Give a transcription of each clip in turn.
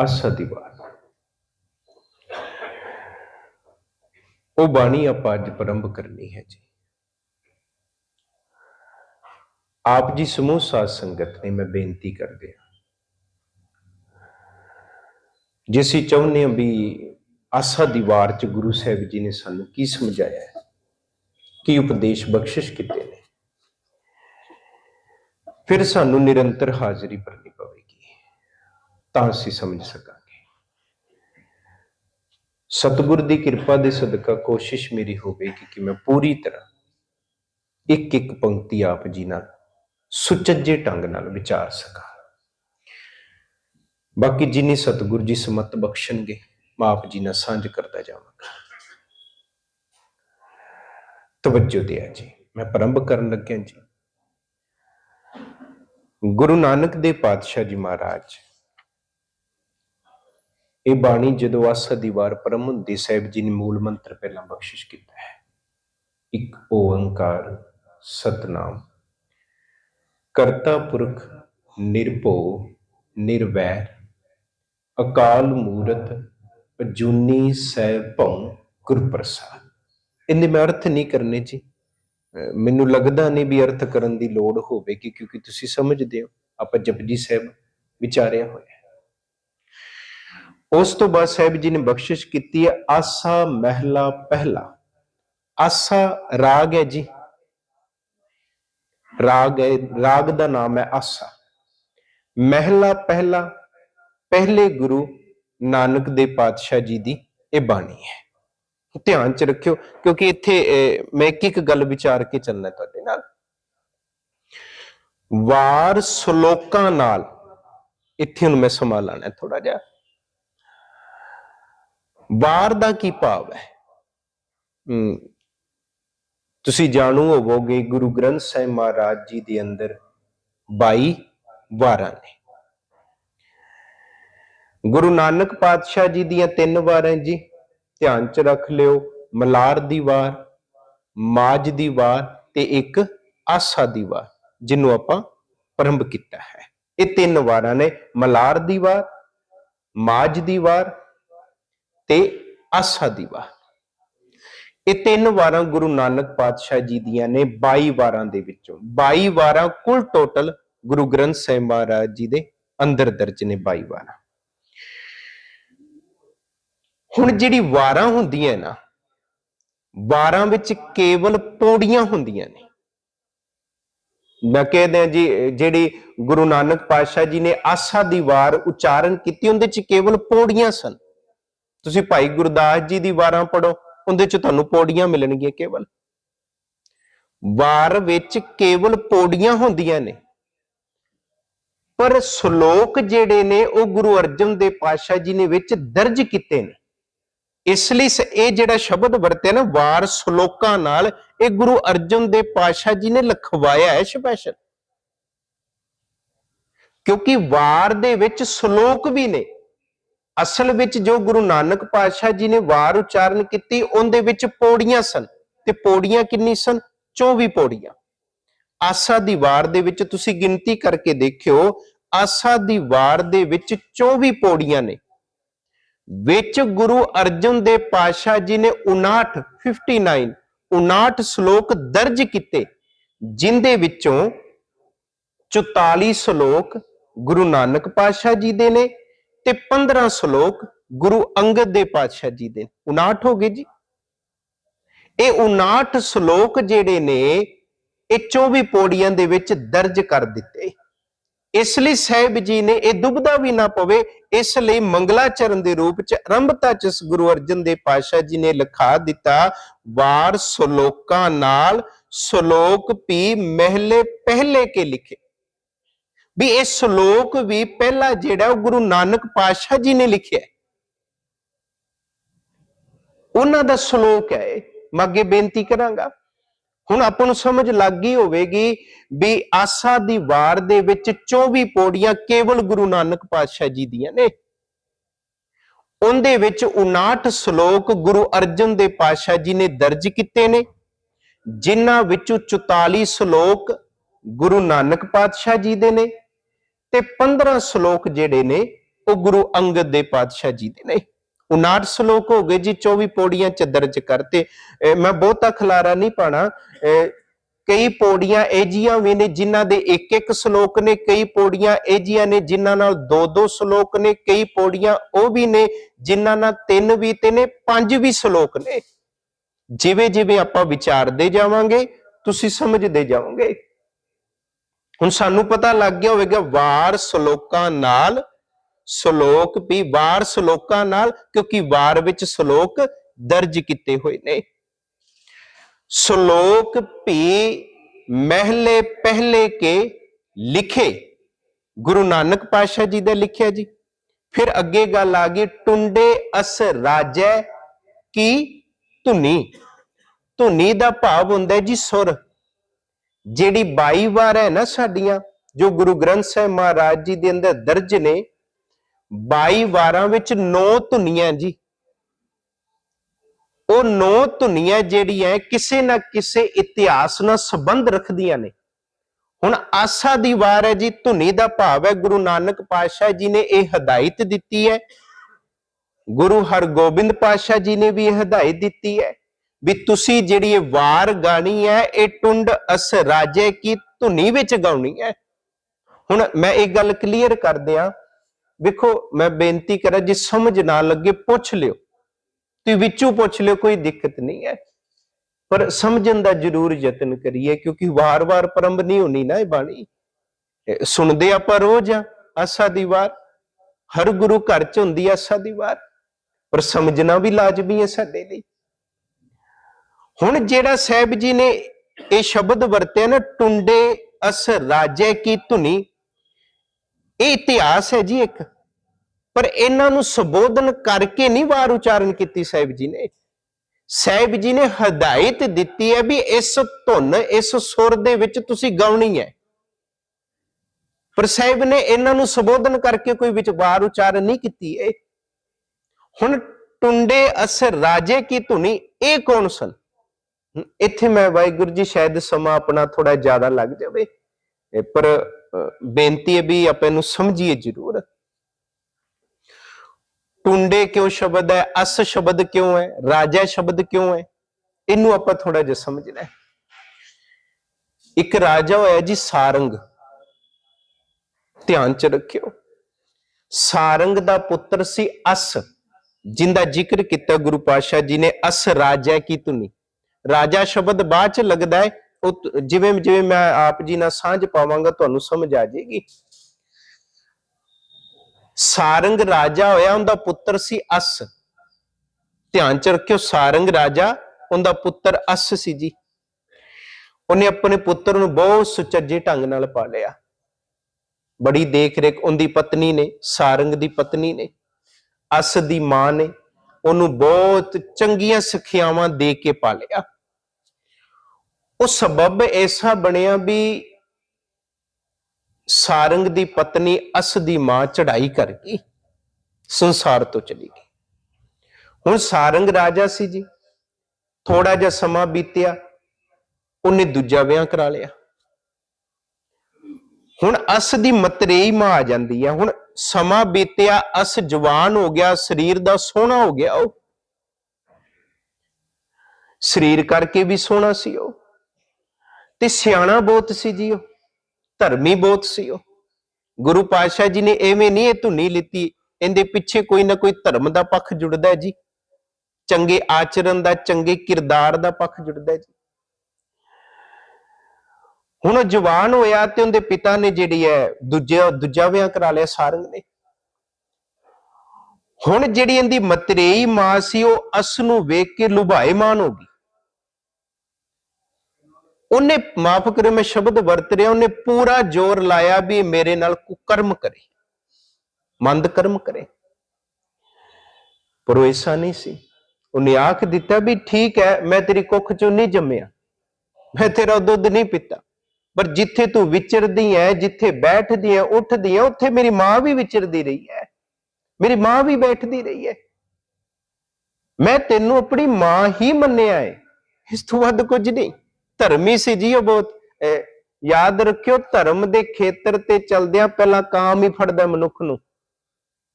ਆਸਾ ਦੀ ਉਹ ਬਾਣੀ ਆਪਾਂ ਅੱਜ ਪ੍ਰਾਰੰਭ ਕਰਨੀ ਹੈ ਜੀ। ਆਪ ਜੀ ਸਮੂਹ ਸਾਧ ਸੰਗਤ ਨੇ ਮੈਂ ਬੇਨਤੀ ਕਰਦੇ ਹਾਂ। ਜੇ ਅਸੀਂ ਚਾਹੁੰਦੇ ਹਾਂ ਵੀ ਆਸਾ ਦੀ ਵਾਰ ਚ ਗੁਰੂ ਸਾਹਿਬ ਜੀ ਨੇ ਸਾਨੂੰ ਕੀ ਸਮਝਾਇਆ ਹੈ, ਕੀ ਉਪਦੇਸ਼ ਬਖਸ਼ਿਸ਼ ਕੀਤੇ ਨੇ, ਫਿਰ ਸਾਨੂੰ ਨਿਰੰਤਰ ਹਾਜ਼ਰੀ ਭਰਨੀ ਤਾਂ ਅਸੀਂ ਸਮਝ ਸਕਾਂਗੇ। ਸਤਿਗੁਰ ਦੀ ਕਿਰਪਾ ਦੇ ਸਦਕਾ ਕੋਸ਼ਿਸ਼ ਮੇਰੀ ਹੋਵੇਗੀ ਕਿ ਮੈਂ ਪੂਰੀ ਤਰ੍ਹਾਂ ਇੱਕ ਇੱਕ ਪੰਕਤੀ ਆਪ ਜੀ ਨਾਲ ਸੁਚੱਜੇ ਢੰਗ ਨਾਲ ਵਿਚਾਰ ਸਕਾਂ। ਬਾਕੀ ਜਿੰਨੀ ਸਤਿਗੁਰ ਜੀ ਸਮਤ ਬਖਸ਼ਣਗੇ, ਮੈਂ ਆਪ ਜੀ ਨਾਲ ਸਾਂਝ ਕਰਦਾ ਜਾਵਾਂਗਾ। ਤਵੱਜੋ ਦਿਆ ਜੀ, ਮੈਂ ਪ੍ਰਾਰੰਭ ਕਰਨ ਲੱਗਿਆ ਜੀ। ਗੁਰੂ ਨਾਨਕ ਦੇ ਪਾਤਸ਼ਾਹ ਜੀ ਮਹਾਰਾਜ ਇਹ ਬਾਣੀ ਜਦੋਂ ਆਸਾ ਦੀ ਵਾਰ ਪਰਮ ਹੁੰਦੀ, ਸਾਹਿਬ ਜੀ ਨੇ ਮੂਲ ਮੰਤਰ ਪਹਿਲਾਂ ਬਖਸ਼ਿਸ਼ ਕੀਤਾ ਹੈ। ਇੱਕ ਓੰਕਾਰ ਸਤਨਾਮ। ਕਰਤਾ ਪੁਰਖ ਨਿਰਭਉ, ਨਿਰਵੈਰ, ਅਕਾਲ ਮੂਰਤ, ਅਜੂਨੀ ਸੈਭੰ ਗੁਰ ਇਹਨੇ ਮੈਂ ਅਰਥ ਨਹੀਂ ਕਰਨੇ ਜੀ। ਮੈਨੂੰ ਲੱਗਦਾ ਨਹੀਂ ਵੀ ਅਰਥ ਕਰਨ ਦੀ ਲੋੜ ਹੋਵੇਗੀ, ਕਿਉਂਕਿ ਤੁਸੀਂ ਸਮਝਦੇ ਹੋ, ਆਪਾਂ ਜਪਜੀ ਸਾਹਿਬ ਵਿਚਾਰਿਆ ਹੋਇਆ। ਉਸ ਤੋਂ ਬਾਅਦ ਸਾਹਿਬ ਜੀ ਨੇ ਬਖਸ਼ਿਸ਼ ਕੀਤੀ ਹੈ ਆਸਾ ਮਹਿਲਾ ਪਹਿਲਾ। ਆਸਾ ਰਾਗ ਹੈ ਜੀ। ਰਾਗ ਹੈ ਰਾਗ ਦਾ ਨਾਮ ਹੈ ਆਸਾ। ਮਹਿਲਾ ਪਹਿਲਾ ਪਹਿਲੇ ਗੁਰੂ ਨਾਨਕ ਦੇ ਪਾਤਸ਼ਾਹ ਜੀ ਦੀ ਇਹ ਬਾਣੀ ਹੈ। ਧਿਆਨ ਚ ਰੱਖਿਓ ਕਿਉਂਕਿ ਇੱਥੇ ਅਹ, ਮੈਂ ਇੱਕ ਇੱਕ ਗੱਲ ਵਿਚਾਰ ਕੇ ਚੱਲਣਾ ਤੁਹਾਡੇ ਨਾਲ। ਵਾਰ ਸ਼ਲੋਕਾਂ ਨਾਲ ਇੱਥੇ ਹੁਣ ਮੈਂ ਸਮਾ ਲਾਣਾ ਥੋੜਾ ਜਿਹਾ। ਵਾਰ ਦਾ ਕੀ ਭਾਵ ਹੈ? ਹਮ, ਤੁਸੀਂ ਜਾਣੂ ਹੋਵੋਗੇ ਗੁਰੂ ਗ੍ਰੰਥ ਸਾਹਿਬ ਮਹਾਰਾਜ ਜੀ ਦੇ ਅੰਦਰ 22 ਵਾਰਾਂ ਨੇ। ਗੁਰੂ ਨਾਨਕ ਪਾਤਸ਼ਾਹ ਜੀ ਦੀਆਂ ਤਿੰਨ ਵਾਰਾਂ ਜੀ ਧਿਆਨ ਚ ਰੱਖ ਲਿਓ ਮਲਾਰ ਦੀ ਵਾਰ ਮਾਜ ਦੀ ਵਾਰ ਤੇ ਇੱਕ ਆਸਾ ਦੀ ਵਾਰ ਜਿਹਨੂੰ ਆਪਾਂ ਪ੍ਰਾਰੰਭ ਕੀਤਾ ਹੈ। ਇਹ ਤਿੰਨ ਵਾਰਾਂ ਨੇ ਮਲਾਰ ਦੀ ਵਾਰ ਮਾਜ ਦੀ ਵਾਰ ਤੇ ਆਸਾ ਦੀ ਵਾਰ ਇਹ ਤਿੰਨ ਵਾਰਾਂ ਗੁਰੂ ਨਾਨਕ ਪਾਤਸ਼ਾਹ ਜੀ ਦੀਆਂ ਨੇ 22 ਵਾਰਾਂ ਦੇ ਵਿੱਚੋਂ। 22 ਵਾਰਾਂ ਕੁੱਲ ਟੋਟਲ ਗੁਰੂ ਗ੍ਰੰਥ ਸਾਹਿਬ ਮਹਾਰਾਜ ਜੀ ਦੇ ਅੰਦਰ ਦਰਜ ਨੇ 22 ਵਾਰਾਂ। ਹੁਣ ਜਿਹੜੀ ਵਾਰਾਂ ਹੁੰਦੀਆਂ ਨਾ, ਵਾਰਾਂ ਵਿੱਚ ਕੇਵਲ ਪੌੜੀਆਂ ਹੁੰਦੀਆਂ ਨੇ। ਮੈਂ ਕਹਿੰਦੇ ਆ ਜੀ, ਜਿਹੜੀ ਗੁਰੂ ਨਾਨਕ ਪਾਤਸ਼ਾਹ ਜੀ ਨੇ ਆਸਾ ਦੀ ਵਾਰ ਉਚਾਰਨ ਕੀਤੀ, ਉਹਦੇ ਚ ਕੇਵਲ ਪੌੜੀਆਂ ਸਨ। ਤੁਸੀਂ ਭਾਈ ਗੁਰਦਾਸ ਜੀ ਦੀ ਵਾਰਾਂ ਪੜੋ ਉਹਦੇ ਚ ਤੁਹਾਨੂੰ ਪੌੜੀਆਂ ਮਿਲਣਗੀਆਂ ਕੇਵਲ। ਵਾਰ ਵਿੱਚ ਕੇਵਲ ਪੌੜੀਆਂ ਹੁੰਦੀਆਂ ਨੇ। ਪਰ ਸ਼ਲੋਕ ਜਿਹੜੇ ਨੇ, ਉਹ ਗੁਰੂ ਅਰਜਨ ਦੇ ਪਾਤਸ਼ਾਹ ਜੀ ਨੇ ਵਿੱਚ ਦਰਜ ਕੀਤੇ ਨੇ। ਇਸ ਲਈ ਸ- ਇਹ ਜਿਹੜਾ ਸ਼ਬਦ ਵਰਤਿਆ ਨਾ, ਵਾਰ ਸ਼ਲੋਕਾਂ ਨਾਲ, ਇਹ ਗੁਰੂ ਅਰਜਨ ਦੇ ਪਾਤਸ਼ਾਹ ਜੀ ਨੇ ਲਿਖਵਾਇਆ ਹੈ ਸਪੈਸ਼ਲ ਕਿਉਂਕਿ ਵਾਰ ਦੇ ਵਿੱਚ ਸ਼ਲੋਕ ਵੀ ਨੇ। ਅਸਲ ਵਿੱਚ ਜੋ ਗੁਰੂ ਨਾਨਕ ਪਾਤਸ਼ਾਹ ਜੀ ਨੇ ਵਾਰ ਉਚਾਰਨ ਕੀਤੀ, ਉਹਦੇ ਵਿੱਚ ਪੌੜੀਆਂ ਸਨ। ਤੇ ਪੌੜੀਆਂ ਕਿੰਨੀ ਸਨ? 24 ਪੌੜੀਆਂ। ਆਸਾ ਦੀ ਵਾਰ ਦੇ ਵਿੱਚ ਤੁਸੀਂ ਗਿਣਤੀ ਕਰਕੇ ਦੇਖਿਓ, ਆਸਾ ਦੀ ਵਾਰ ਦੇ ਵਿੱਚ 24 ਪੌੜੀਆਂ ਨੇ। ਵਿੱਚ ਗੁਰੂ ਅਰਜਨ ਦੇ ਪਾਤਸ਼ਾਹ ਜੀ ਨੇ 59 59 59 ਸ਼ਲੋਕ ਦਰਜ ਕੀਤੇ, ਜਿੰਦੇ ਵਿੱਚੋਂ 44 ਸ਼ਲੋਕ ਗੁਰੂ ਨਾਨਕ ਪਾਤਸ਼ਾਹ ਜੀ ਦੇ ਨੇ ਤੇ 15 ਸ਼ਲੋਕ ਗੁਰੂ ਅੰਗਦ ਦੇ ਪਾਤਸ਼ਾਹ ਜੀ ਦੇ। 59 ਹੋ ਗਏ ਜੀ। ਇਹ 59 ਸ਼ਲੋਕ ਜਿਹੜੇ ਨੇ, ਇਹ 24 ਪੌੜੀਆਂ ਦੇ ਵਿੱਚ ਦਰਜ ਕਰ ਦਿੱਤੇ। ਇਸ ਲਈ ਸਾਹਿਬ ਜੀ ਨੇ ਇਹ ਦੁਬਦਾ ਵੀ ਨਾ ਪਵੇ, ਇਸ ਲਈ ਮੰਗਲਾਚਰਨ ਦੇ ਰੂਪ ਚ, ਆਰੰਭਤਾ ਚ ਗੁਰੂ ਅਰਜਨ ਦੇ ਪਾਤਸ਼ਾਹ ਜੀ ਨੇ ਲਿਖਾ ਦਿੱਤਾ, ਵਾਰ ਸ਼ਲੋਕਾਂ ਨਾਲ ਸ਼ਲੋਕ ਵੀ ਮਹਿਲੇ ਪਹਿਲੇ ਕੇ ਲਿਖੇ। ਵੀ ਇਹ ਸ਼ਲੋਕ ਵੀ ਪਹਿਲਾ ਜਿਹੜਾ ਉਹ ਗੁਰੂ ਨਾਨਕ ਪਾਤਸ਼ਾਹ ਜੀ ਨੇ ਲਿਖਿਆ ਉਹਨਾਂ ਦਾ ਸ਼ਲੋਕ ਹੈ ਇਹ। ਮੈਂ ਅੱਗੇ ਬੇਨਤੀ ਕਰਾਂਗਾ। ਹੁਣ ਆਪਾਂ ਨੂੰ ਸਮਝ ਲੱਗ ਗਈ ਹੋਵੇਗੀ ਵੀ ਆਸਾ ਦੀ ਵਾਰ ਦੇ ਵਿੱਚ 24 ਪੌੜੀਆਂ ਕੇਵਲ ਗੁਰੂ ਨਾਨਕ ਪਾਤਸ਼ਾਹ ਜੀ ਦੀਆਂ ਨੇ। ਉਹਦੇ ਵਿੱਚ 59 ਸ਼ਲੋਕ ਗੁਰੂ ਅਰਜਨ ਦੇ ਪਾਤਸ਼ਾਹ ਜੀ ਨੇ ਦਰਜ ਕੀਤੇ ਨੇ, ਜਿਨ੍ਹਾਂ ਵਿੱਚੋਂ 44 ਸ਼ਲੋਕ ਗੁਰੂ ਨਾਨਕ ਪਾਤਸ਼ਾਹ ਜੀ ਦੇ ਨੇ ਤੇ 15 ਸ਼ਲੋਕ ਜਿਹੜੇ ਨੇ, ਉਹ ਗੁਰੂ ਅੰਗਦ ਦੇ ਪਾਤਸ਼ਾਹ ਜੀ ਦੇ ਨੇ। 59 ਸ਼ਲੋਕ ਹੋ ਗਏ ਜੀ 24 ਪੌੜੀਆਂ ਚ ਦਰਜ ਕਰਤੇ ਮੈਂ ਬਹੁਤਾ ਖਲਾਰਾ ਨਹੀਂ ਪਾਣਾ। ਕਈ ਪੌੜੀਆਂ ਇਹਜੀਆਂ ਵੀ ਨੇ ਜਿਨ੍ਹਾਂ ਦੇ ਇੱਕ ਇੱਕ ਸ਼ਲੋਕ ਨੇ, ਕਈ ਪੌੜੀਆਂ ਇਹਜੀਆਂ ਨੇ ਜਿਨ੍ਹਾਂ ਨਾਲ ਦੋ ਦੋ ਸ਼ਲੋਕ ਨੇ, ਕਈ ਪੌੜੀਆਂ ਉਹ ਵੀ ਨੇ ਜਿਨ੍ਹਾਂ ਨਾਲ ਤਿੰਨ ਵੀ ਤੇ ਨੇ, ਪੰਜ ਵੀ ਸ਼ਲੋਕ ਨੇ। ਜਿਵੇਂ ਜਿਵੇਂ ਆਪਾਂ ਵਿਚਾਰਦੇ ਜਾਵਾਂਗੇ, ਤੁਸੀਂ ਸਮਝਦੇ ਜਾਓਗੇ ਹੁਣ ਸਾਨੂੰ ਪਤਾ ਲੱਗ ਗਿਆ ਹੋਵੇਗਾ ਵਾਰ ਸ਼ਲੋਕਾਂ ਨਾਲ ਸ਼ਲੋਕ ਵੀ ਵਾਰ ਸ਼ਲੋਕਾਂ ਨਾਲ, ਕਿਉਂਕਿ ਵਾਰ ਵਿੱਚ ਸ਼ਲੋਕ ਦਰਜ ਕੀਤੇ ਹੋਏ ਨੇ। ਸ਼ਲੋਕ ਵੀ ਮਹਿਲੇ ਪਹਿਲੇ ਕੇ ਲਿਖੇ। ਗੁਰੂ ਨਾਨਕ ਪਾਤਸ਼ਾਹ ਜੀ ਦਾ ਲਿਖਿਆ ਜੀ। ਫਿਰ ਅੱਗੇ ਗੱਲ ਆ ਗਈ, ਟੁੰਡੇ ਅਸ ਰਾਜੈ ਕੀ ਧੁਨੀ। ਧੁਨੀ ਦਾ ਭਾਵ ਹੁੰਦਾ ਜੀ ਸੁਰ। ਜਿਹੜੀ 22 ਵਾਰ ਹੈ ਨਾ ਸਾਡੀਆਂ, ਜੋ ਗੁਰੂ ਗ੍ਰੰਥ ਸਾਹਿਬ ਮਹਾਰਾਜ ਜੀ ਦੇ ਅੰਦਰ ਦਰਜ ਨੇ 22 ਵਾਰਾਂ ਵਿੱਚ 9 ਧੁਨੀਆਂ ਜੀ। ਉਹ 9 ਧੁਨੀਆਂ ਜਿਹੜੀਆਂ ਕਿਸੇ ਨਾ ਕਿਸੇ ਇਤਿਹਾਸ ਨਾਲ ਸੰਬੰਧ ਰੱਖਦੀਆਂ ਨੇ। ਹੁਣ ਆਸਾ ਦੀ ਵਾਰ ਹੈ ਜੀ, ਧੁਨੀ ਦਾ ਭਾਵ ਹੈ, ਗੁਰੂ ਨਾਨਕ ਪਾਤਸ਼ਾਹ ਜੀ ਨੇ ਇਹ ਹਦਾਇਤ ਦਿੱਤੀ ਹੈ। ਗੁਰੂ ਹਰਗੋਬਿੰਦ ਪਾਤਸ਼ਾਹ ਜੀ ਨੇ ਵੀ ਇਹ ਹਦਾਇਤ ਦਿੱਤੀ ਹੈ। ਵੀ ਤੁਸੀਂ ਜਿਹੜੀ ਇਹ ਵਾਰ ਗਾਣੀ ਹੈ, ਇਹ ਟੁੰਡ ਅਸ ਰਾਜੇ ਕੀ ਧੁਨੀ ਵਿੱਚ ਗਾਉਣੀ ਹੈ। ਹੁਣ ਮੈਂ ਇੱਕ ਗੱਲ ਕਲੀਅਰ ਕਰ ਦਿਆਂ। ਵੇਖੋ, ਮੈਂ ਬੇਨਤੀ ਕਰਾਂ, ਜੇ ਸਮਝ ਨਾ ਲੱਗੇ, ਪੁੱਛ ਲਿਓ। ਤੁਸੀਂ ਵਿੱਚੋਂ ਪੁੱਛ ਲਿਓ, ਕੋਈ ਦਿੱਕਤ ਨਹੀਂ ਹੈ। ਪਰ ਸਮਝਣ ਦਾ ਜ਼ਰੂਰ ਯਤਨ ਕਰੀਏ, ਕਿਉਂਕਿ ਵਾਰ-ਵਾਰ ਪਰੰਬ ਨਹੀਂ ਹੋਣੀ ਨਾ ਇਹ ਬਾਣੀ। ਸੁਣਦੇ ਆਪਾਂ ਰੋਜ਼ ਆ ਆਸਾ ਦੀ ਵਾਰ। ਹਰ ਗੁਰੂ ਘਰ ਚ ਹੁੰਦੀ ਆ ਆਸਾ ਦੀ ਵਾਰ। ਪਰ ਸਮਝਣਾ ਵੀ ਲਾਜ਼ਮੀ ਹੈ ਸਾਡੇ ਲਈ। ਹੁਣ ਜਿਹੜਾ ਸਾਹਿਬ ਜੀ ਨੇ ਇਹ ਸ਼ਬਦ ਵਰਤਿਆ ਨਾ, ਟੁੰਡੇ ਅਸ ਰਾਜੇ ਕੀ ਧੁਨੀ, ਇਹ ਇਤਿਹਾਸ ਹੈ ਜੀ ਇੱਕ। ਪਰ ਇਹਨਾਂ ਨੂੰ ਸੰਬੋਧਨ ਕਰਕੇ ਨਹੀਂ ਵਾਰ ਉਚਾਰਨ ਕੀਤੀ ਸਾਹਿਬ ਜੀ ਨੇ। ਸਾਹਿਬ ਜੀ ਨੇ ਹਦਾਇਤ ਦਿੱਤੀ ਹੈ ਵੀ ਇਸ ਧੁਨ, ਇਸ ਸੁਰ ਦੇ ਵਿੱਚ ਤੁਸੀਂ ਗਾਉਣੀ ਹੈ। ਪਰ ਸਾਹਿਬ ਨੇ ਇਹਨਾਂ ਨੂੰ ਸੰਬੋਧਨ ਕਰਕੇ ਕੋਈ ਵਿੱਚ ਵਾਰ ਉਚਾਰਨ ਨਹੀਂ ਕੀਤੀ ਹੈ ਹੁਣ ਟੁੰਡੇ ਅਸ ਰਾਜੇ ਕੀ ਧੁਨੀ, ਇਹ ਕੌਣ ਸਨ? ਇੱਥੇ ਮੈਂ ਵਾਹਿਗੁਰੂ ਜੀ ਸ਼ਾਇਦ ਸਮਾਂ ਆਪਣਾ ਥੋੜਾ ਜ਼ਿਆਦਾ ਲੱਗ ਜਾਵੇ। ਪਰ ਬੇਨਤੀ ਹੈ ਵੀ ਆਪਾਂ ਇਹਨੂੰ ਸਮਝੀਏ ਜ਼ਰੂਰ। ਟੁੰਡੇ ਕਿਉਂ ਸ਼ਬਦ ਹੈ? ਅਸ ਸ਼ਬਦ ਕਿਉਂ ਹੈ? ਰਾਜਾ ਸ਼ਬਦ ਕਿਉਂ ਹੈ? ਇਹਨੂੰ ਆਪਾਂ ਥੋੜਾ ਜਿਹਾ ਸਮਝਣਾ ਹੈ। ਇੱਕ ਰਾਜਾ ਹੋਇਆ ਜੀ ਸਾਰੰਗ। ਧਿਆਨ ਚ ਰੱਖਿਓ। ਸਾਰੰਗ ਦਾ ਪੁੱਤਰ ਸੀ ਅਸ, ਜਿੰਦਾ ਜ਼ਿਕਰ ਕੀਤਾ ਗੁਰੂ ਪਾਤਸ਼ਾਹ ਜੀ ਨੇ, ਅਸ ਰਾਜਾ ਕੀ ਧੁਨੀ ਰਾਜਾ ਸ਼ਬਦ ਬਾਅਦ ਚ ਲੱਗਦਾ ਹੈ, ਉਹ ਜਿਵੇਂ ਜਿਵੇਂ ਮੈਂ ਆਪ ਜੀ ਨਾਲ ਸਾਂਝ ਪਾਵਾਂਗਾ, ਤੁਹਾਨੂੰ ਸਮਝ ਆ ਜਾਏਗੀ। ਸਾਰੰਗ ਰਾਜਾ ਹੋਇਆ, ਉਹਦਾ ਪੁੱਤਰ ਸੀ ਅਸ। ਧਿਆਨ ਚ ਰੱਖਿਓ, ਸਾਰੰਗ ਰਾਜਾ, ਉਹਦਾ ਪੁੱਤਰ ਅਸ ਸੀ ਜੀ। ਉਹਨੇ ਆਪਣੇ ਪੁੱਤਰ ਨੂੰ ਬਹੁਤ ਸੁਚੱਜੇ ਢੰਗ ਨਾਲ ਪਾਲਿਆ। ਬੜੀ ਦੇਖ ਰੇਖ ਉਹਦੀ ਪਤਨੀ ਨੇ, ਸਾਰੰਗ ਦੀ ਪਤਨੀ ਨੇ, ਅਸ ਦੀ ਮਾਂ ਨੇ ਉਹਨੂੰ ਬਹੁਤ ਚੰਗੀਆਂ ਸਿੱਖਿਆਵਾਂ ਦੇ ਕੇ ਪਾਲਿਆ। ਉਹ ਸਬਬ ਐਸਾ ਬਣਿਆ ਵੀ ਸਾਰੰਗ ਦੀ ਪਤਨੀ ਅਸ ਦੀ ਮਾਂ ਚੜਾਈ ਕਰ ਗਈ, ਸੰਸਾਰ ਤੋਂ ਚਲੀ ਗਈ। ਹੁਣ ਸਾਰੰਗ ਰਾਜਾ ਸੀ ਜੀ ਥੋੜਾ ਜਿਹਾ ਸਮਾਂ ਬੀਤਿਆ, ਉਹਨੇ ਦੂਜਾ ਵਿਆਹ ਕਰਾ ਲਿਆ। ਹੁਣ ਅਸ ਦੀ ਮਤਰੇਈ ਮਾਂ ਆ ਜਾਂਦੀ ਹੈ ਹੁਣ ਸਮਾਂ ਬੀਤਿਆ, ਅਸ ਜਵਾਨ ਹੋ ਗਿਆ, ਸਰੀਰ ਦਾ ਸੋਹਣਾ ਹੋ ਗਿਆ ਉਹ। ਸਰੀਰ ਕਰਕੇ ਵੀ ਸੋਹਣਾ ਸੀ ਉਹ। ਤੇ ਸਿਆਣਾ ਬਹੁਤ ਸੀ ਜੀ ਉਹ, ਧਰਮੀ ਬਹੁਤ ਸੀ ਉਹ। ਗੁਰੂ ਪਾਤਸ਼ਾਹ ਜੀ ਨੇ ਐਵੇਂ ਨਹੀਂ ਇਹ ਧੁਨੀ ਲਿੱਤੀ, ਇਹਦੇ ਪਿੱਛੇ ਕੋਈ ਨਾ ਕੋਈ ਧਰਮ ਦਾ ਪੱਖ ਜੁੜਦਾ ਜੀ। ਚੰਗੇ ਆਚਰਣ ਦਾ, ਚੰਗੇ ਕਿਰਦਾਰ ਦਾ ਪੱਖ ਜੁੜਦਾ ਜੀ। ਹੁਣ ਉਹ ਜਵਾਨ ਹੋਇਆ ਤੇ ਉਹਦੇ ਪਿਤਾ ਨੇ ਜਿਹੜੀ ਹੈ ਦੂਜਾ ਦੂਜਾ ਵਿਆਹ ਕਰਾ ਲਿਆ ਸਾਰੰਗ ਨੇ। ਹੁਣ ਜਿਹੜੀ ਇਹਦੀ ਮਤਰੇਈ ਮਾਂ ਸੀ, ਉਹ ਅਸ ਨੂੰ ਵੇਖ ਕੇ ਲੁਭਾਏ ਮਾਨ ਹੋ ਗਈ। ਉਹਨੇ ਮਾਫ ਕਰਿਓ, ਮੈਂ ਸ਼ਬਦ ਵਰਤ ਰਿਹਾ, ਉਹਨੇ ਪੂਰਾ ਜ਼ੋਰ ਲਾਇਆ ਵੀ ਮੇਰੇ ਨਾਲ ਕੁਕਰਮ ਕਰੇ ਮੰਦ ਕਰਮ ਕਰੇ। ਪਰ ਉਹ ਐਸਾ ਨਹੀਂ ਸੀ। ਉਹਨੇ ਆਖ ਦਿੱਤਾ ਵੀ ਠੀਕ ਹੈ, ਮੈਂ ਤੇਰੀ ਕੁੱਖ ਚੋਂ ਨਹੀਂ ਜੰਮਿਆ, ਮੈਂ ਤੇਰਾ ਦੁੱਧ ਨਹੀਂ ਪੀਤਾ। ਪਰ ਜਿੱਥੇ ਤੂੰ ਵਿਚਰਦੀ ਹੈ ਜਿੱਥੇ ਬੈਠਦੀ ਹੈ ਉੱਠਦੀ ਹੈ ਉੱਥੇ ਮੇਰੀ ਮਾਂ ਵੀ ਵਿਚਰਦੀ ਰਹੀ ਹੈ ਮੇਰੀ ਮਾਂ ਵੀ ਬੈਠਦੀ ਰਹੀ ਹੈ ਮੈਂ ਤੈਨੂੰ ਆਪਣੀ ਮਾਂ ਹੀ ਮੰਨਿਆ ਹੈ ਇਸ ਤੋਂ ਵੱਧ ਕੁਝ ਨਹੀਂ। ਧਰਮੀ ਸੀ ਜੀ ਉਹ ਬਹੁਤ ਯਾਦ ਰੱਖਿਓ, ਧਰਮ ਦੇ ਖੇਤਰ ਤੇ ਚਲਦਿਆਂ ਪਹਿਲਾਂ ਕਾਮ ਹੀ ਫੜਦਾ ਮਨੁੱਖ ਨੂੰ।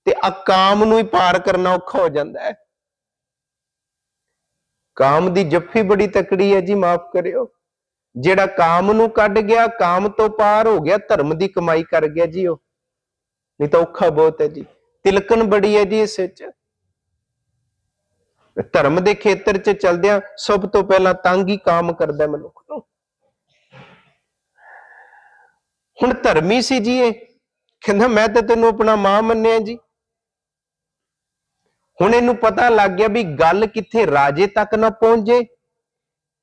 ਤੇ ਆ ਕਾਮ ਨੂੰ ਹੀ ਪਾਰ ਕਰਨਾ ਔਖਾ ਹੋ ਜਾਂਦਾ ਹੈ ਕਾਮ ਦੀ ਜੱਫੀ ਬੜੀ ਤਕੜੀ ਹੈ ਜੀ, ਮਾਫ ਕਰਿਓ। ਜਿਹੜਾ ਕਾਮ ਨੂੰ ਕੱਢ ਗਿਆ, ਕਾਮ ਤੋਂ ਪਾਰ ਹੋ ਗਿਆ, ਧਰਮ ਦੀ ਕਮਾਈ ਕਰ ਗਿਆ ਜੀ ਉਹ। ਨਹੀਂ ਤਾਂ ਔਖਾ ਬਹੁਤ ਹੈ ਜੀ। ਤਿਲਕਣ ਬੜੀ ਹੈ ਜੀ ਇਸ ਵਿੱਚ। ਧਰਮ ਦੇ ਖੇਤਰ 'ਚ ਚਲਦਿਆਂ ਸਭ ਤੋਂ ਪਹਿਲਾਂ ਤੰਗ ਹੀ ਕਾਮ ਕਰਦਾ ਮਨੁੱਖ ਨੂੰ। ਹੁਣ ਧਰਮੀ ਸੀ ਜੀ ਇਹ। ਕਹਿੰਦਾ, ਮੈਂ ਤਾਂ ਤੈਨੂੰ ਆਪਣਾ ਮਾਂ ਮੰਨਿਆ ਜੀ। ਹੁਣ ਇਹਨੂੰ ਪਤਾ ਲੱਗ ਗਿਆ ਵੀ ਗੱਲ ਕਿੱਥੇ ਰਾਜੇ ਤੱਕ ਨਾ ਪਹੁੰਚ ਜੇ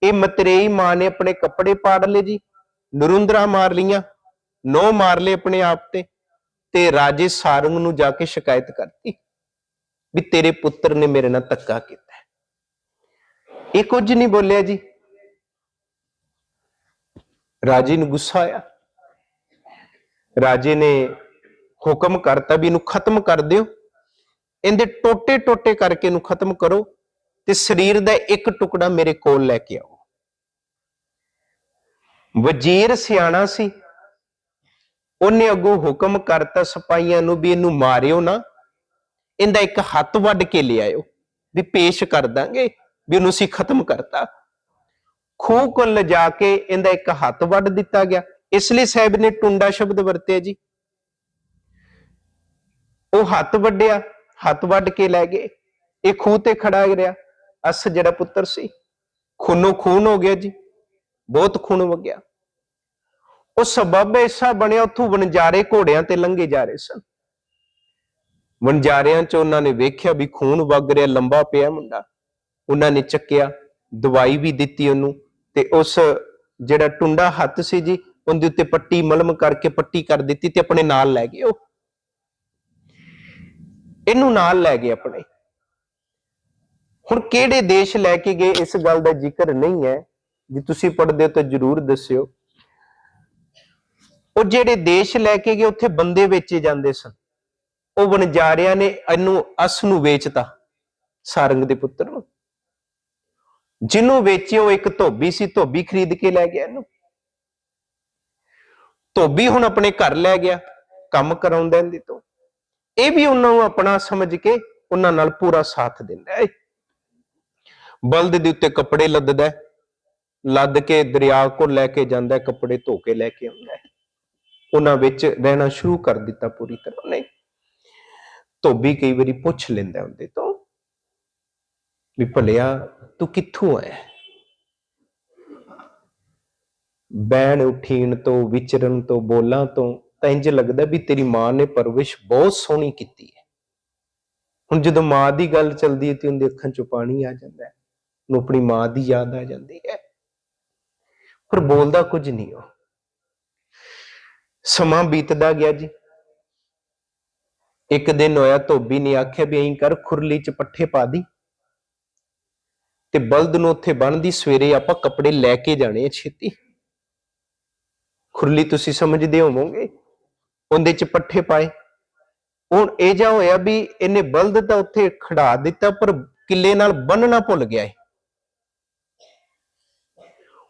ਇਹ ਮਤਰੇਈ ਮਾਂ ਨੇ ਆਪਣੇ ਕੱਪੜੇ ਪਾੜ ਲਏ ਜੀ, ਨਰੁੰਦਰਾ ਮਾਰ ਲੀਆਂ ਨੋ ਮਾਰ ਲਏ ਆਪਣੇ ਆਪ ਤੇ ਤੇ ਰਾਜੇ ਸਾਰੰਗ ਨੂੰ ਜਾ ਕੇ ਸ਼ਿਕਾਇਤ ਕਰਤੀ ਵੀ ਤੇਰੇ ਪੁੱਤਰ ਨੇ ਮੇਰੇ ਨਾਲ ਧੱਕਾ ਕੀਤਾ ਇਹ ਕੁਝ ਨਹੀਂ ਬੋਲਿਆ ਜੀ। ਰਾਜੇ ਨੂੰ ਗੁੱਸਾ ਆਇਆ। ਰਾਜੇ ਨੇ ਹੁਕਮ ਕਰਤਾ ਵੀ ਇਹਨੂੰ ਖਤਮ ਕਰ ਦਿਓ। ਇਹਦੇ ਟੋਟੇ ਟੋਟੇ ਕਰਕੇ ਇਹਨੂੰ ਖਤਮ ਕਰੋ ਤੇ ਸਰੀਰ ਦਾ ਇੱਕ ਟੁਕੜਾ ਮੇਰੇ ਕੋਲ ਲੈ ਕੇ ਆਓ। ਵਜ਼ੀਰ ਸਿਆਣਾ ਸੀ। ਉਹਨੇ ਅੱਗੋਂ ਹੁਕਮ ਕਰਤਾ ਸਿਪਾਹੀਆਂ ਨੂੰ ਵੀ ਇਹਨੂੰ ਮਾਰਿਓ ਨਾ। ਇਹਦਾ ਇੱਕ ਹੱਥ ਵੱਢ ਕੇ ਲਿਆਇਓ ਵੀ ਪੇਸ਼ ਕਰ ਦਾਂਗੇ ਵੀ ਉਹਨੂੰ ਅਸੀਂ ਖਤਮ ਕਰਤਾ। ਖੂਹ ਕੋਲ ਲਿਜਾ ਕੇ ਇਹਦਾ ਇੱਕ ਹੱਥ ਵੱਢ ਦਿੱਤਾ ਗਿਆ। ਇਸ ਲਈ ਸਾਹਿਬ ਨੇ ਟੁੰਡਾ ਸ਼ਬਦ ਵਰਤਿਆ ਜੀ। ਉਹ ਹੱਥ ਵੱਢਿਆ, ਹੱਥ ਵੱਢ ਕੇ ਲੈ ਗਏ। ਇਹ ਖੂਹ ਤੇ ਖੜਾ ਰਿਹਾ। ਅਸ ਜਿਹੜਾ ਪੁੱਤਰ ਸੀ। ਖੂਨੋ ਖੂਨ ਹੋ ਗਿਆ ਜੀ। ਬਹੁਤ ਖੂਨ ਵਗਿਆ। ਉਹ ਸਬਬ ਐਸਾ ਬਣਿਆ ਉੱਥੋਂ ਵਣਜਾਰੇ ਘੋੜਿਆਂ ਤੇ ਲੰਘੇ ਜਾ ਰਹੇ ਸਨ। ਵਣਜਾਰਿਆਂ ਚ ਉਹਨਾਂ ਨੇ ਵੇਖਿਆ ਵੀ ਖੂਨ ਵਗ ਰਿਹਾ, ਲੰਬਾ ਪਿਆ ਮੁੰਡਾ। ਉਹਨਾਂ ਨੇ ਚੱਕਿਆ, ਦਵਾਈ ਵੀ ਦਿੱਤੀ ਉਹਨੂੰ ਤੇ ਉਸ ਜਿਹੜਾ ਟੁੰਡਾ ਹੱਥ ਸੀ ਜੀ, ਉਹਦੇ ਉੱਤੇ ਪੱਟੀ ਮਲਮ ਕਰਕੇ ਪੱਟੀ ਕਰ ਦਿੱਤੀ ਤੇ ਆਪਣੇ ਨਾਲ ਲੈ ਗਏ ਉਹ। ਇਹਨੂੰ ਨਾਲ ਲੈ ਗਏ ਆਪਣੇ। ਹੁਣ ਕਿਹੜੇ ਦੇਸ਼ ਲੈ ਕੇ ਗਏ, ਇਸ ਗੱਲ ਦਾ ਜ਼ਿਕਰ ਨਹੀਂ ਹੈ। ਜੇ ਤੁਸੀਂ ਪੜ੍ਹਦੇ ਹੋ ਤਾਂ ਜਰੂਰ ਦੱਸਿਓ। ਉਹ ਜਿਹੜੇ ਦੇਸ਼ ਲੈ ਕੇ ਗਏ, ਉੱਥੇ ਬੰਦੇ ਵੇਚੇ ਜਾਂਦੇ ਸਨ। ਉਹ ਵਣਜਾਰਿਆਂ ਨੇ ਇਹਨੂੰ, ਅਸ ਨੂੰ ਵੇਚਤਾ, ਸਾਰੰਗ ਦੇ ਪੁੱਤਰ ਨੂੰ। ਜਿਹਨੂੰ ਵੇਚਿਓ ਇੱਕ ਧੋਬੀ ਸੀ, ਧੋਬੀ ਖਰੀਦ ਕੇ ਲੈ ਗਿਆ ਇਹਨੂੰ। ਧੋਬੀ ਹੁਣ ਆਪਣੇ ਘਰ ਲੈ ਗਿਆ, ਕੰਮ ਕਰਾਉਂਦਾ ਇਹਦੇ ਤੋਂ। ਇਹ ਵੀ ਉਹਨਾਂ ਨੂੰ ਆਪਣਾ ਸਮਝ ਕੇ, ਉਹਨਾਂ ਨਾਲ ਪੂਰਾ ਸਾਥ ਦਿੰਦਾ ਹੈ। ਬਲਦ ਦੇ ਉੱਤੇ ਕੱਪੜੇ ਲੱਦਦਾ ਹੈ। ਲੱਦ ਕੇ ਦਰਿਆ ਕੋਲ ਲੈ ਕੇ ਜਾਂਦਾ ਕੱਪੜੇ ਧੋ ਕੇ ਲੈ ਕੇ ਆਉਂਦਾ ਉਹਨਾਂ ਵਿੱਚ ਰਹਿਣਾ ਸ਼ੁਰੂ ਕਰ ਦਿੱਤਾ ਪੂਰੀ ਤਰ੍ਹਾਂ ਨੇ ਧੋਬੀ ਕਈ ਵਾਰੀ ਪੁੱਛ ਲੈਂਦਾ ਉਹਦੇ ਤੋਂ ਵੀ ਭਲਿਆ ਤੂੰ ਕਿੱਥੋਂ ਆਇਆ ਬੈਣ ਉਠੀਣ ਤੋਂ, ਵਿਚਰਨ ਤੋਂ, ਬੋਲਾਂ ਤੋਂ ਤਾਂ ਇੰਜ ਲੱਗਦਾ ਵੀ ਤੇਰੀ ਮਾਂ ਨੇ ਪਰਵਿਸ਼ ਬਹੁਤ ਸੋਹਣੀ ਕੀਤੀ ਹੈ। ਹੁਣ ਜਦੋਂ ਮਾਂ ਦੀ ਗੱਲ ਚੱਲਦੀ ਹੈ ਤੇ ਉਹਦੇ ਅੱਖਾਂ 'ਚੋਂ ਪਾਣੀ ਆ ਜਾਂਦਾ ਹੈ, ਉਹਨੂੰ ਆਪਣੀ ਮਾਂ ਦੀ ਯਾਦ ਆ ਜਾਂਦੀ ਹੈ। ਪਰ ਬੋਲਦਾ ਕੁਝ ਨਹੀਂ ਉਹ। ਸਮਾਂ ਬੀਤਦਾ ਗਿਆ ਜੀ। ਇੱਕ ਦਿਨ ਹੋਇਆ ਧੋਬੀ ਨੇ ਆਖਿਆ ਵੀ ਐਂ ਕਰ ਖੁਰਲੀ 'ਚ ਪੱਠੇ ਪਾ ਦੀ ਤੇ ਬਲਦ ਨੂੰ ਉੱਥੇ ਬੰਨਦੀ ਸਵੇਰੇ ਆਪਾਂ ਕੱਪੜੇ ਲੈ ਕੇ ਜਾਣੇ ਆ ਛੇਤੀ। ਖੁਰਲੀ ਤੁਸੀਂ ਸਮਝਦੇ ਹੋਵੋਗੇ? ਉਹਦੇ 'ਚ ਪੱਠੇ ਪਾਏ। ਹੁਣ ਇਹ ਜਾ ਹੋਇਆ ਵੀ ਇਹਨੇ ਬਲਦ ਤਾਂ ਉੱਥੇ ਖੜਾ ਦਿੱਤਾ ਪਰ ਕਿੱਲੇ ਨਾਲ ਬੰਨਣਾ ਭੁੱਲ ਗਿਆ ਏ।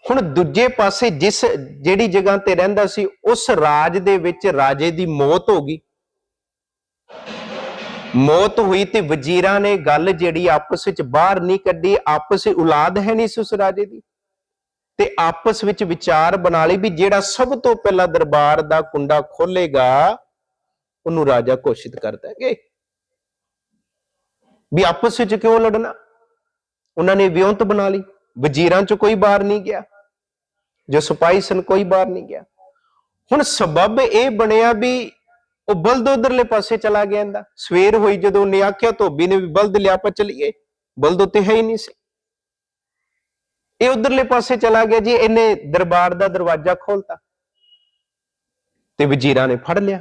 ਹੁਣ ਦੂਜੇ ਪਾਸੇ ਜਿਸ ਜਿਹੜੀ ਜਗ੍ਹਾ ਤੇ ਰਹਿੰਦਾ ਸੀ, ਉਸ ਰਾਜ ਦੇ ਵਿੱਚ ਰਾਜੇ ਦੀ ਮੌਤ ਹੋ ਗਈ। ਮੌਤ ਹੋਈ ਤੇ ਵਜ਼ੀਰਾਂ ਨੇ ਗੱਲ ਜਿਹੜੀ ਆਪਸ ਵਿੱਚ ਬਾਹਰ ਨਹੀਂ ਕੱਢੀ, ਆਪਸ ਵਿੱਚ ਔਲਾਦ ਹੈ ਨਹੀਂ ਸੀ ਉਸ ਰਾਜੇ ਦੀ। ਤੇ ਆਪਸ ਵਿੱਚ ਵਿਚਾਰ ਬਣਾ ਲਈ ਵੀ ਜਿਹੜਾ ਸਭ ਤੋਂ ਪਹਿਲਾਂ ਦਰਬਾਰ ਦਾ ਕੁੰਡਾ ਖੋਲੇਗਾ ਉਹਨੂੰ ਰਾਜਾ ਘੋਸ਼ਿਤ ਕਰ ਦਾਂਗੇ ਵੀ ਆਪਸ ਵਿੱਚ ਕਿਉਂ ਲੜਨਾ? ਉਹਨਾਂ ਨੇ ਵਿਉਂਤ ਬਣਾ ਲਈ। ਵਜ਼ੀਰਾਂ ਚ ਕੋਈ ਬਾਹਰ ਨਹੀਂ ਗਿਆ, ਜੋ ਸਿਪਾਹੀ ਸਨ ਕੋਈ ਬਾਹਰ ਨਹੀਂ ਗਿਆ। ਹੁਣ ਸਬਬ ਇਹ ਬਣਿਆ ਵੀ ਉਹ ਬਲਦ ਉਧਰਲੇ ਪਾਸੇ ਚਲਾ ਗਿਆ ਇਹਦਾ ਸਵੇਰ ਹੋਈ ਜਦੋਂ ਉਹਨੇ ਆਖਿਆ, ਧੋਬੀ ਨੇ ਵੀ ਬਲਦ ਲਿਆ ਪਾ ਚਲੀਏ। ਬਲਦ ਉੱਤੇ ਹੈ ਹੀ ਨਹੀਂ ਸੀ। ਇਹ ਉਧਰਲੇ ਪਾਸੇ ਚਲਾ ਗਿਆ ਜੀ, ਇਹਨੇ ਦਰਬਾਰ ਦਾ ਦਰਵਾਜ਼ਾ ਖੋਲਤਾ ਤੇ ਵਜ਼ੀਰਾਂ ਨੇ ਫੜ ਲਿਆ।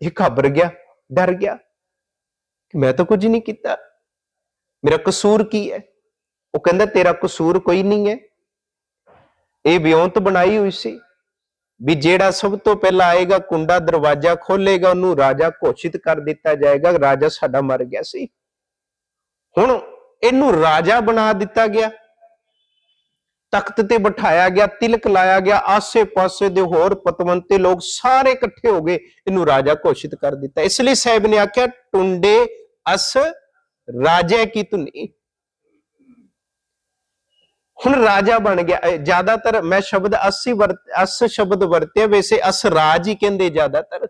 ਇਹ ਘਾਬਰ ਗਿਆ, ਡਰ ਗਿਆ ਕਿ ਮੈਂ ਤਾਂ ਕੁਝ ਨਹੀਂ ਕੀਤਾ। ਮੇਰਾ ਕਸੂਰ ਕੀ ਹੈ? ਉਹ ਕਹਿੰਦਾ, ਤੇਰਾ ਕਸੂਰ ਕੋਈ ਨਹੀਂ ਹੈ। ਇਹ ਵਿਉਂਤ ਬਣਾਈ ਹੋਈ ਸੀ ਵੀ ਜਿਹੜਾ ਸਭ ਤੋਂ ਪਹਿਲਾਂ ਆਏਗਾ, ਕੁੰਡਾ ਦਰਵਾਜ਼ਾ ਖੋਲੇਗਾ ਉਹਨੂੰ ਰਾਜਾ ਘੋਸ਼ਿਤ ਕਰ ਦਿੱਤਾ ਜਾਏਗਾ, ਰਾਜਾ ਸਾਡਾ ਮਰ ਗਿਆ ਸੀ। ਹੁਣ ਇਹਨੂੰ ਰਾਜਾ ਬਣਾ ਦਿੱਤਾ ਗਿਆ। ਤਖਤ ਤੇ ਬਿਠਾਇਆ ਗਿਆ, ਤਿਲਕ ਲਾਇਆ ਗਿਆ, ਆਸੇ-ਪਾਸੇ ਦੇ ਹੋਰ ਪਤਵੰਤੇ ਲੋਕ ਸਾਰੇ ਇਕੱਠੇ ਹੋ ਗਏ, ਇਹਨੂੰ ਰਾਜਾ ਘੋਸ਼ਿਤ ਕਰ ਦਿੱਤਾ। ਇਸ ਲਈ ਸਾਹਿਬ ਨੇ ਆਖਿਆ, ਟੁੰਡੇ ਅਸ ਰਾਜੇ ਕੀ ਧੁਨੀ। ਹੁਣ ਰਾਜਾ ਬਣ ਗਿਆ। ਜ਼ਿਆਦਾਤਰ ਮੈਂ ਸ਼ਬਦ ਅਸੀ ਵਰਤ ਅਸ ਸ਼ਬਦ ਵਰਤਿਆ, ਵੈਸੇ ਅਸ ਰਾਜ ਹੀ ਕਹਿੰਦੇ ਜ਼ਿਆਦਾਤਰ।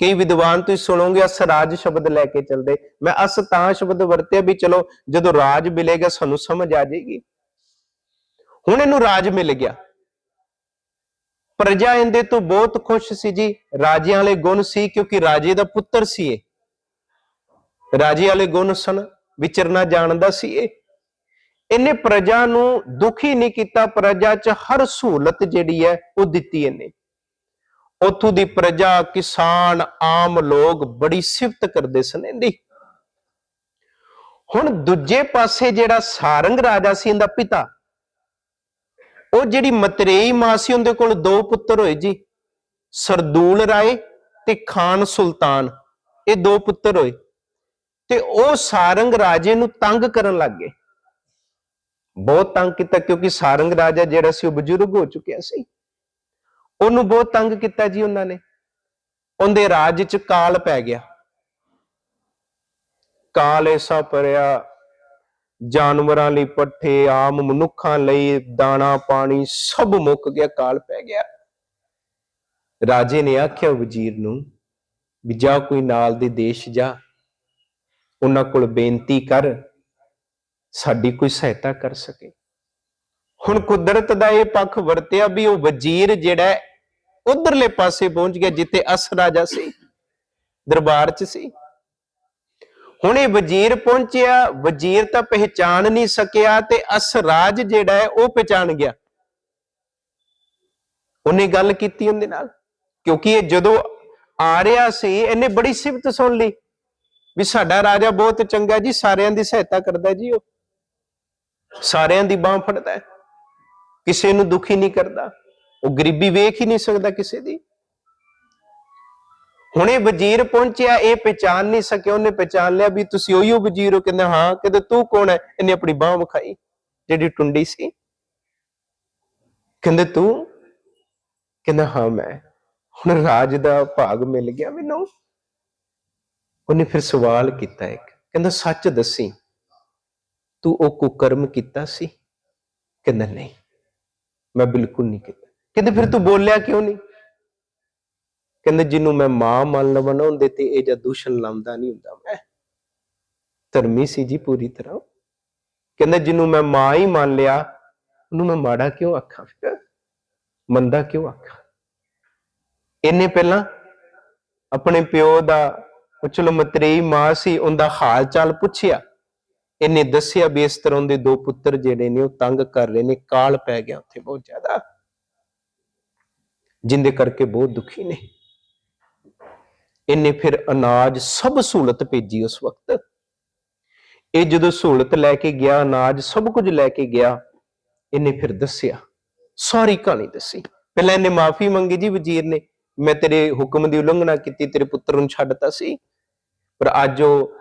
ਕਈ ਵਿਦਵਾਨ ਤੁਸੀਂ ਸੁਣੋਗੇ, ਅਸ ਰਾਜ ਸ਼ਬਦ ਲੈ ਕੇ ਚੱਲਦੇ। ਮੈਂ ਅਸ ਤਾਂ ਸ਼ਬਦ ਵਰਤਿਆ ਵੀ ਚਲੋ, ਜਦੋਂ ਰਾਜ ਮਿਲੇਗਾ ਸਾਨੂੰ ਸਮਝ ਆ ਜਾਏਗੀ। ਹੁਣ ਇਹਨੂੰ ਰਾਜ ਮਿਲ ਗਿਆ। ਪ੍ਰਜਾ ਇਹਦੇ ਤੋਂ ਬਹੁਤ ਖੁਸ਼ ਸੀ ਜੀ। ਰਾਜਿਆਂ ਵਾਲੇ ਗੁਣ ਸੀ, ਕਿਉਂਕਿ ਰਾਜੇ ਦਾ ਪੁੱਤਰ ਸੀ ਇਹ। ਰਾਜੇ ਵਾਲੇ ਗੁਣ ਸਨ ਵਿਚਰਨਾ ਜਾਣਦਾ ਸੀ ਇਹ। ਇਹਨੇ ਪ੍ਰਜਾ ਨੂੰ ਦੁਖੀ ਨਹੀਂ ਕੀਤਾ, ਪ੍ਰਜਾ 'ਚ ਹਰ ਸਹੂਲਤ ਜਿਹੜੀ ਹੈ ਉਹ ਦਿੱਤੀ ਇਹਨੇ। ਉਥੋਂ ਦੀ ਪ੍ਰਜਾ ਕਿਸਾਨ, ਆਮ ਲੋਕ ਬੜੀ ਸਿਫਤ ਕਰਦੇ ਸਨ ਇਹਦੀ। ਹੁਣ ਦੂਜੇ ਪਾਸੇ ਜਿਹੜਾ ਸਾਰੰਗ ਰਾਜਾ ਸੀ ਇਹਦਾ ਪਿਤਾ, ਉਹ ਜਿਹੜੀ ਮਤਰੇਈ ਮਾਂ ਸੀ ਉਹਦੇ ਕੋਲ ਦੋ ਪੁੱਤਰ ਹੋਏ ਜੀ, ਸਰਦੂਲ ਰਾਏ ਤੇ ਖਾਨ ਸੁਲਤਾਨ। ਇਹ ਦੋ ਪੁੱਤਰ ਹੋਏ ਤੇ ਉਹ ਸਾਰੰਗ ਰਾਜੇ ਨੂੰ ਤੰਗ ਕਰਨ ਲੱਗ ਗਏ। ਬਹੁਤ ਤੰਗ ਕੀਤਾ ਕਿਉਂਕਿ ਸਾਰੰਗ ਰਾਜਾ ਜਿਹੜਾ ਸੀ ਉਹ ਬਜ਼ੁਰਗ ਹੋ ਚੁੱਕਿਆ ਸੀ। ਉਹਨੂੰ ਬਹੁਤ ਤੰਗ ਕੀਤਾ ਜੀ ਉਹਨਾਂ ਨੇ। ਉਹਦੇ ਰਾਜ 'ਚ ਕਾਲ ਪੈ ਗਿਆ। ਕਾਲ ਐਸਾ ਭਰਿਆ, ਜਾਨਵਰਾਂ ਲਈ ਪੱਠੇ, ਆਮ ਮਨੁੱਖਾਂ ਲਈ ਦਾਣਾ, ਪਾਣੀ ਸਭ ਮੁੱਕ ਗਿਆ, ਕਾਲ ਪੈ ਗਿਆ। ਰਾਜੇ ਨੇ ਆਖਿਆ, ਵਜ਼ੀਰ ਨੂੰ, ਵੀ ਜਾ ਕੋਈ ਨਾਲ ਦੇ ਦੇਸ਼ ਜਾ। ਉਹਨਾਂ ਕੋਲ ਬੇਨਤੀ ਕਰ ਸਾਡੀ ਕੋਈ ਸਹਾਇਤਾ ਕਰ ਸਕੇ। ਹੁਣ ਕੁਦਰਤ ਦਾ ਇਹ ਪੱਖ ਵਰਤਿਆ ਵੀ ਉਹ ਵਜ਼ੀਰ ਜਿਹੜਾ ਉਧਰਲੇ ਪਾਸੇ ਪਹੁੰਚ ਗਿਆ ਜਿੱਥੇ ਅਸ ਰਾਜਾ ਸੀ, ਦਰਬਾਰ 'ਚ ਸੀ। ਹੁਣ ਇਹ ਵਜ਼ੀਰ ਪਹੁੰਚਿਆ, ਵਜ਼ੀਰ ਤਾਂ ਪਹਿਚਾਨ ਨਹੀਂ ਸਕਿਆ ਤੇ ਅਸ ਰਾਜ ਜਿਹੜਾ ਹੈ, ਉਹ ਪਹਿਚਾਨ ਗਿਆ। ਉਹਨੇ ਗੱਲ ਕੀਤੀ ਉਹਦੇ ਨਾਲ, ਕਿਉਂਕਿ ਇਹ ਜਦੋਂ ਆ ਰਿਹਾ ਸੀ, ਇਹਨੇ ਬੜੀ ਸਿਫਤ ਸੁਣ ਲਈ ਵੀ ਸਾਡਾ ਰਾਜਾ ਬਹੁਤ ਚੰਗਾ ਜੀ, ਸਾਰਿਆਂ ਦੀ ਸਹਾਇਤਾ ਕਰਦਾ ਜੀ ਉਹ। ਸਾਰਿਆਂ ਦੀ ਬਾਹ ਫੜਦਾ ਹੈ। ਕਿਸੇ ਨੂੰ ਦੁਖੀ ਨਹੀਂ ਕਰਦਾ। ਉਹ ਗਰੀਬੀ ਵੇਖ ਹੀ ਨਹੀਂ ਸਕਦਾ ਕਿਸੇ ਦੀ। ਹੁਣ ਇਹ ਵਜ਼ੀਰ ਪਹੁੰਚਿਆ, ਇਹ ਪਹਿਚਾਨ ਨਹੀਂ ਸਕਿਆ। ਉਹਨੇ ਪਹਿਚਾਨ ਲਿਆ ਵੀ ਤੁਸੀਂ ਉਹੀ ਹੋ ਵਜ਼ੀਰ ਹੋ। ਕਹਿੰਦਾ, ਹਾਂ, ਕਹਿੰਦਾ, ਤੂੰ ਕੌਣ ਹੈ? ਇਹਨੇ ਆਪਣੀ ਬਾਹ ਵਿਖਾਈ, ਜਿਹੜੀ ਟੁੰਡੀ ਸੀ। ਕਹਿੰਦੇ, ਤੂੰ? ਕਹਿੰਦਾ, ਹਾਂ, ਮੈਂ। ਹੁਣ ਰਾਜ ਦਾ ਭਾਗ ਮਿਲ ਗਿਆ ਮੈਨੂੰ। ਉਹਨੇ ਫਿਰ ਸਵਾਲ ਕੀਤਾ ਇੱਕ। ਕਹਿੰਦਾ, ਸੱਚ ਦੱਸੀ ਤੂੰ ਉਹ ਕੁਕਰਮ ਕੀਤਾ ਸੀ? ਕਹਿੰਦਾ, ਨਹੀਂ, ਮੈਂ ਬਿਲਕੁਲ ਨਹੀਂ ਕੀਤਾ। ਕਹਿੰਦੇ, ਫਿਰ ਤੂੰ ਬੋਲਿਆ ਕਿਉਂ ਨਹੀਂ? ਕਹਿੰਦੇ, ਜਿਹਨੂੰ ਮੈਂ ਮਾਂ ਮੰਨ ਲਵਾਂ ਨਾ ਉਹਦੇ ਤੇ ਇਹ ਜਾਂ ਦੂਸ਼ਣ ਲਾਉਂਦਾ ਨਹੀਂ ਹੁੰਦਾ ਮੈਂ। ਧਰਮੀ ਸੀ ਜੀ ਪੂਰੀ ਤਰ੍ਹਾਂ ਕਹਿੰਦਾ, ਜਿਹਨੂੰ ਮੈਂ ਮਾਂ ਹੀ ਮੰਨ ਲਿਆ, ਉਹਨੂੰ ਮੈਂ ਮਾੜਾ ਕਿਉਂ ਆਖਾਂ? ਫਿਰ ਮੰਦਾ ਕਿਉਂ ਆਖਾਂ? ਇਹਨੇ ਪਹਿਲਾਂ ਆਪਣੇ ਪਿਓ ਦਾ ਚਲੋ ਮਤਰੇਈ ਮਾਂ ਸੀ, ਉਹਦਾ ਹਾਲ ਚਾਲ ਪੁੱਛਿਆ। ਇਹਨੇ ਦੱਸਿਆ ਵੀ ਇਸ ਤਰ੍ਹਾਂ ਦੇ ਦੋ ਪੁੱਤਰ ਜਿਹੜੇ ਨੇ ਉਹ ਤੰਗ ਕਰ ਰਹੇ ਨੇ, ਕਾਲ ਪੈ ਗਿਆ ਉੱਥੇ ਬਹੁਤ ਜ਼ਿਆਦਾ, ਜਿੰਦੇ ਕਰਕੇ ਬਹੁਤ ਦੁਖੀ ਨੇ। ਇਹਨੇ ਫਿਰ ਅਨਾਜ ਸਭ ਸਹੂਲਤ ਭੇਜੀ ਉਸ ਵਕਤ। ਇਹ ਜਦੋਂ ਸਹੂਲਤ ਲੈ ਕੇ ਗਿਆ, ਅਨਾਜ ਸਭ ਕੁਝ ਲੈ ਕੇ ਗਿਆ, ਇਹਨੇ ਫਿਰ ਦੱਸਿਆ, ਸਾਰੀ ਕਹਾਣੀ ਦੱਸੀ। ਪਹਿਲਾਂ ਇਹਨੇ ਮਾਫੀ ਮੰਗੀ ਜੀ ਵਜ਼ੀਰ ਨੇ, ਮੈਂ ਤੇਰੇ ਹੁਕਮ ਦੀ ਉਲੰਘਣਾ ਕੀਤੀ, ਤੇਰੇ ਪੁੱਤਰ ਨੂੰ ਛੱਡਤਾ ਸੀ, ਪਰ ਅੱਜ ਉਹ